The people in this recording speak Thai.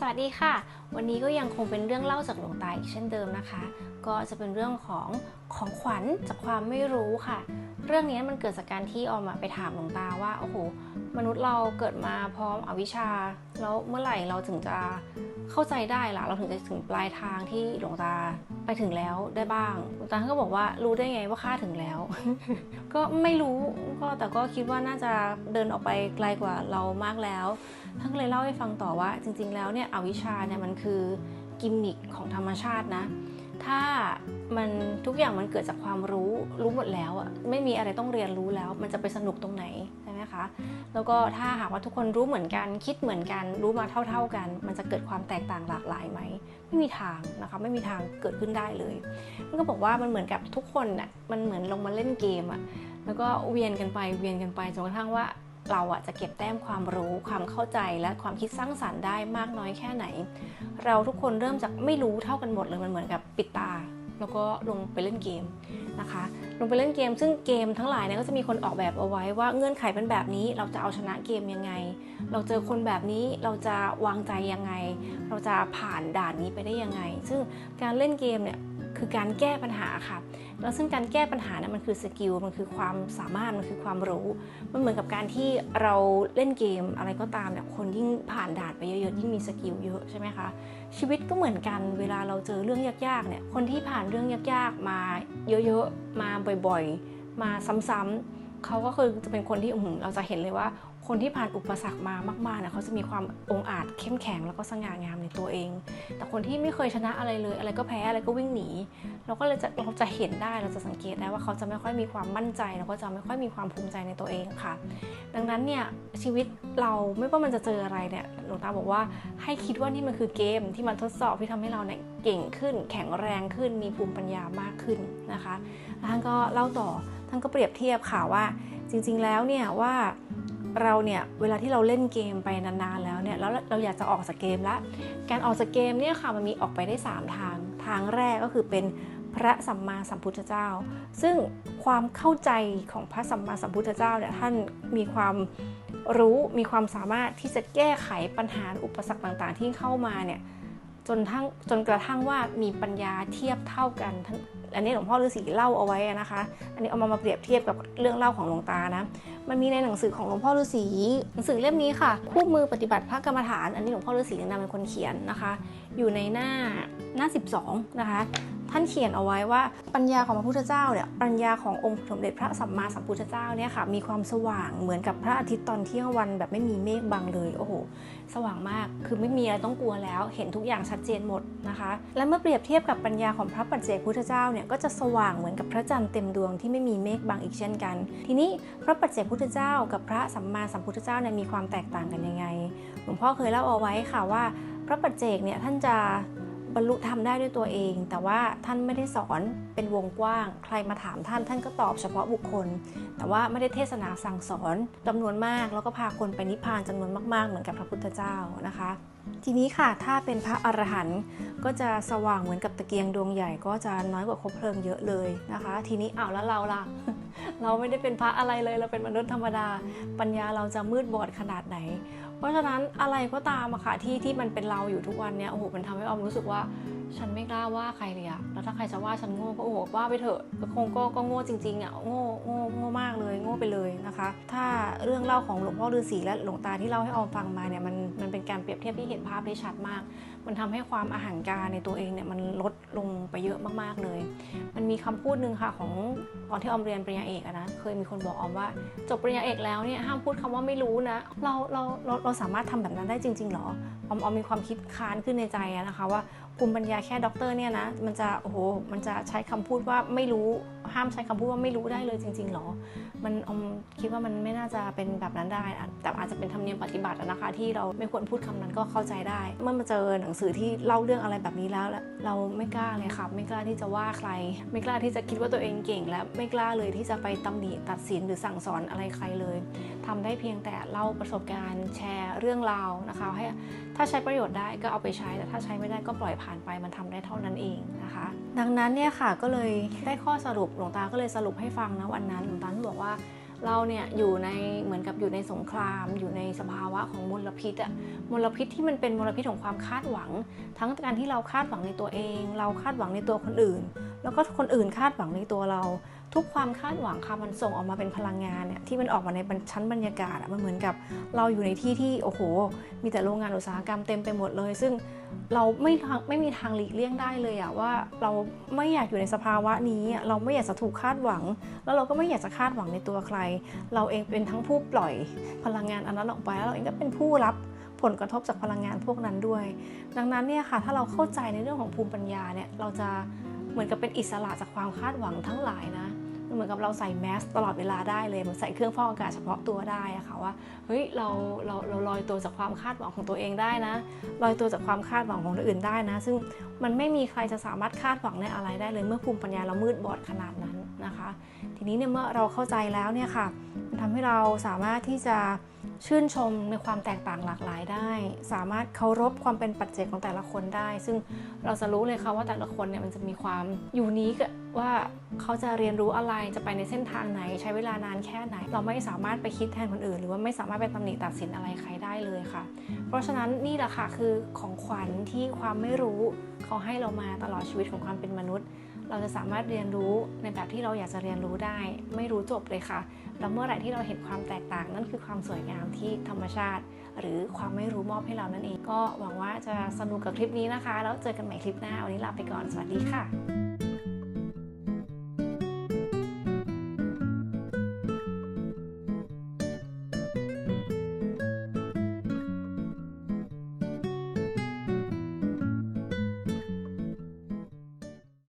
สวัสดีค่ะ วันนี้ก็ยังคงเป็นเรื่องเล่าจากหลวงตาอีกเช่นเดิมนะคะ ก็จะเป็นเรื่องของของขวัญจากความไม่รู้ค่ะ เรื่องนี้มันเกิดจากการที่ออมไปถามหลวงตาว่าโอ้โหมนุษย์เราเกิดมาพร้อมอวิชชา แล้วเมื่อไหร่เราถึงจะ เข้าใจได้ล่ะเราถึงจะถึงปลายทางที่หลวงตาไปถึงแล้วได้บ้างหลวงตาท่านก็บอกว่ารู้ได้ไงว่าข้าถึงแล้ว ก็ไม่รู้ก็แต่ก็คิดว่าน่าจะเดินออกไปไกลกว่าเรามากแล้วท่านก็เลยเล่าให้ฟังต่อว่า จริง ๆ แล้วเนี่ยอวิชชาเนี่ยมันคือกิมมิคของธรรมชาตินะ ถ้ามันทุกอย่างมันเกิดจากความรู้รู้หมดแล้วอะไม่มีอะไรต้องเรียนรู้แล้ว มันจะไปสนุกตรงไหนใช่ไหมคะแล้วก็ถ้าหากว่าทุกคนรู้เหมือนกันคิดเหมือนกัน รู้มาเท่า ๆกัน มันจะเกิดความแตกต่างหลากหลายไหมไม่มีทางนะคะไม่มีทางเกิดขึ้นได้เลยมันก็บอกว่ามันเหมือนกับทุกคนน่ะมันเหมือนลงมาเล่นเกมอะแล้วก็เวียนกันไปเวียนกันไปจนกระทั่งว่า เราอะจะเก็บแต้มความรู้ความเข้าใจและความคิดสร้างสรรค์ได้มากน้อยแค่ไหน เราทุกคนเริ่มจากไม่รู้เท่ากันหมดเลยมันเหมือนกับปิดตา แล้วก็ลงไปเล่นเกมนะคะ ลงไปเล่นเกม ซึ่งเกมทั้งหลายเนี่ยก็จะมีคนออกแบบเอาไว้ว่าเงื่อนไขเป็นแบบนี้ เราจะเอาชนะเกมยังไง เราเจอคนแบบนี้เราจะวางใจยังไง เราจะผ่านด่านนี้ไปได้ยังไง ซึ่งการเล่นเกมเนี่ย คือการแก้ปัญหาค่ะ แล้วซึ่งการแก้ปัญหาเนี่ยมันคือสกิล มันคือความสามารถ มันคือความรู้ มันเหมือนกับการที่เราเล่นเกมอะไรก็ตามเนี่ยคนยิ่งผ่านด่านไปเยอะๆยิ่งมีสกิลเยอะใช่ไหมคะ ชีวิตก็เหมือนกันเวลาเราเจอเรื่องยากๆเนี่ย คนที่ผ่านเรื่องยากๆมาเยอะๆ มาบ่อยๆ มาซ้ำๆ เขาก็คือจะเป็นคนที่อืเราจะเห็นเลยว่า คนที่ผ่านอุปสรรคมามากๆเนี่ยเขาจะมีความองอาจเข้มแข็งแล้วก็สง่างามในตัวเอง แต่คนที่ไม่เคยชนะอะไรเลย อะไรก็แพ้อะไรก็วิ่งหนี เราก็เลยจะเราจะเห็นได้เราจะสังเกตได้ว่าเขาจะไม่ค่อยมีความมั่นใจ แล้วก็จะไม่ค่อยมีความภูมิใจในตัวเองค่ะ ดังนั้นเนี่ยชีวิตเราไม่ว่ามันจะเจออะไรเนี่ยหลวงตาบอกว่าให้คิดว่านี่มันคือเกมที่มันทดสอบที่ทำให้เราเนี่ยเก่งขึ้น แข็งแรงขึ้นมีภูมิปัญญามากขึ้นนะคะแล้วก็เล่าต่อ ท่านก็เปรียบเทียบค่ะว่าจริงๆแล้วเนี่ยว่าเราเนี่ยเวลาที่เราเล่นเกมไปนานๆแล้วเนี่ยแล้วเราอยากจะออกจากเกมละการออกจากเกมเนี่ยค่ะมันมีออกไปได้ 3 ทาง ทางแรกก็คือเป็นพระสัมมาสัมพุทธเจ้า ซึ่งความเข้าใจของพระสัมมาสัมพุทธเจ้าเนี่ยท่านมีความรู้มีความสามารถที่จะแก้ไขปัญหาอุปสรรคต่างๆ ที่เข้ามาเนี่ย จนทั้งจนกระทั่งว่ามีปัญญาเทียบเท่ากัน อันนี้หลวงพ่อฤาษีเล่าเอาไว้นะคะ อันนี้เอามามาเปรียบเทียบกับเรื่องเล่าของหลวงตานะ มันมีในหนังสือของหลวงพ่อฤาษีหนังสือเล่มนี้ค่ะ คู่มือปฏิบัติพระกรรมฐาน อันนี้หลวงพ่อฤาษีนะนำเป็นคนเขียนนะคะ อยู่ในหน้าหน้า 12 นะคะ ท่านเขียนเอาไว้ว่าปัญญาของพระพุทธเจ้าเนี่ยปัญญาขององค์สมเด็จพระสัมมาสัมพุทธเจ้าเนี่ยค่ะมีความสว่างเหมือนกับพระอาทิตย์ตอนเที่ยงวันแบบไม่มีเมฆบังเลยโอ้โหสว่างมากคือไม่มีอะไรต้องกลัวแล้ว เห็นทุกอย่างชัดเจนหมดนะคะ และเมื่อเปรียบเทียบกับปัญญาของพระปัจเจกพุทธเจ้าเนี่ยก็จะสว่างเหมือนกับพระจันทร์เต็มดวงที่ไม่มีเมฆบังอีกเช่นกัน ทีนี้พระปัจเจกพุทธเจ้า กับพระสัมมาสัมพุทธเจ้าเนี่ยมีความแตกต่างกันยังไงหลวงพ่อเคยเล่าเอาไว้ค่ะว่า พระปัจเจกเนี่ยท่านจะ บรรลุธรรมได้ด้วยตัวเอง แต่ว่าท่านไม่ได้สอนเป็นวงกว้าง ใครมาถามท่านท่านก็ตอบเฉพาะบุคคล แต่ว่าไม่ได้เทศนาสั่งสอนจำนวนมาก แล้วก็พาคนไปนิพพานจำนวนมาก ๆ เหมือนกับพระพุทธเจ้านะคะ ทีนี้ค่ะถ้าเป็นพระอรหันต์ก็จะสว่างเหมือนกับตะเกียงดวงใหญ่ก็จะน้อยกว่าคบเพลิงเยอะเลยนะคะ ทีนี้อ้าวแล้วเราล่ะเราไม่ได้เป็นพระอะไรเลยเราเป็นมนุษย์ธรรมดา ปัญญาเราจะมืดบอดขนาดไหน เพราะฉะนั้นอะไรก็ตามอะค่ะที่ที่มันเป็นเราอยู่ทุกวันเนี้ยโอ้โหมันทำให้ออมรู้สึกว่า ฉันไม่กล้าว่าใครเลยอะแล้วถ้าใครจะว่าฉันโง่ก็โอ้โหว่าไปเถอะก็คงก็ก็โง่จริงๆอะโง่โง่โง่มากเลยโง่ไปเลยนะคะ ถ้าเรื่องเล่าของหลวงพ่อฤาษีและหลวงตาที่เล่าให้ออมฟังมาเนี่ยมันมันเป็นการเปรียบเทียบที่เห็นภาพได้ชัดมาก มันทำให้ความอาหารการในตัวเองเนี่ยมันลดลงไปเยอะมากๆเลย มันมีคำพูดหนึ่งค่ะของตอนที่ออมเรียนปริญญาเอกอะนะเคยมีคนบอกออมว่า จบปริญญาเอกแล้วเนี่ยห้ามพูดคำว่าไม่รู้นะ เราเราเราเราสามารถทำแบบนั้นได้จริงๆหรอออมออมมีความคิดค้านขึ้นในใจนะคะว่า ภูมิปัญญาแค่ด็อกเตอร์เนี่ยนะมันจะโอ้โหมันจะใช้คำพูดว่าไม่รู้ห้ามใช้คำพูดว่าไม่รู้ได้เลยจริงๆหรอ มันอมคิดว่ามันไม่น่าจะเป็นแบบนั้นได้ แต่อาจจะเป็นธรรมเนียมปฏิบัตินะคะ ที่เราไม่ควรพูดคำนั้นก็เข้าใจได้ เมื่อมาเจอหนังสือที่เล่าเรื่องอะไรแบบนี้แล้ว เราไม่กล้าเลยค่ะ ไม่กล้าที่จะว่าใคร ไม่กล้าที่จะคิดว่าตัวเองเก่ง และไม่กล้าเลยที่จะไปตำหนิตัดสินหรือสั่งสอนอะไรใครเลยทำได้เพียงแต่เล่าประสบการณ์แชร์เรื่องราวนะคะให้ถ้าใช้ประโยชน์ได้ก็เอาไปใช้แต่ถ้าใช้ไม่ได้ก็ปล่อยผ่านไปมันทำได้เท่านั้นเองนะคะ ดังนั้นเนี่ยค่ะก็เลยได้ข้อสรุปหลวงตาก็เลยสรุปให้ฟังนะวันนั้นหลวงตาบอกว่าเราเนี่ยอยู่ในเหมือนกับอยู่ในสงคราม อยู่ในสภาวะของมลพิษอะมลพิษที่มันเป็นมลพิษของความคาดหวัง ทั้งการที่เราคาดหวังในตัวเอง เราคาดหวังในตัวคนอื่น แล้วก็คนอื่นคาดหวังในตัวเรา ทุกความคาดหวังค่ะมันส่งออกมาเป็นพลังงานเนี่ยที่มันออกมาในชั้นบรรยากาศอะมันเหมือนกับเราอยู่ในที่ที่โอ้โห มีแต่โรงงานอุตสาหกรรมเต็มไปหมดเลย ซึ่งเราไม่ไม่มีทางหลีกเลี่ยงได้เลยอะว่าเราไม่อยากอยู่ในสภาวะนี้ เราไม่อยากจะถูกคาดหวัง แล้วเราก็ไม่อยากจะคาดหวังในตัวใคร เราเองเป็นทั้งผู้ปล่อยพลังงานอันนั้นออกไปแล้วเราเองก็เป็นผู้รับผลกระทบจากพลังงานพวกนั้นด้วย ดังนั้นเนี่ยค่ะถ้าเราเข้าใจในเรื่องของภูมิปัญญาเนี่ยเราจะ เหมือนกับเป็นอิสระจากความคาดหวังทั้งหลายนะเหมือนกับเราใส่แมสตลอดเวลาได้เลยเหมือนใส่เครื่องฟอกอากาศเฉพาะตัวได้อะค่ะว่าเฮ้ยเราเราเราลอยตัวจากความคาดหวังของตัวเองได้นะลอยตัวจากความคาดหวังของคนอื่นได้นะ ซึ่งมันไม่มีใครจะสามารถคาดหวังในอะไรได้เลย เมื่อภูมิปัญญาเรามืดบอดขนาดนั้นนะคะ ทีนี้เนี่ยเมื่อเราเข้าใจแล้วเนี่ยค่ะมันทำให้เราสามารถที่จะ ชื่นชมในความแตกต่างหลากหลายได้ สามารถเคารพความเป็นปัจเจกของแต่ละคนได้ ซึ่งเราจะรู้เลยค่ะว่าแต่ละคนเนี่ยมันจะมีความอยู่นิคว่าเขาจะเรียนรู้อะไรจะไปในเส้นทางไหน ใช้เวลานานแค่ไหน เราไม่สามารถไปคิดแทนคนอื่น หรือว่าไม่สามารถไปตำหนิตัดสินอะไรใครได้เลยค่ะ เพราะฉะนั้นนี่แหละค่ะคือของขวัญที่ความไม่รู้เขาให้เรามาตลอดชีวิตของความเป็นมนุษย์ เราจะสามารถเรียนรู้ในแบบที่เราอยากจะเรียนรู้ได้ ไม่รู้จบเลยค่ะแล้วเมื่อไหร่ที่เราเห็นความแตกต่าง นั่นคือความสวยงามที่ธรรมชาติ หรือความไม่รู้มอบให้เรานั่นเอง ก็หวังว่าจะสนุกกับคลิปนี้นะคะ แล้วเจอกันใหม่คลิปหน้าวันนี้ลาไปก่อนสวัสดีค่ะ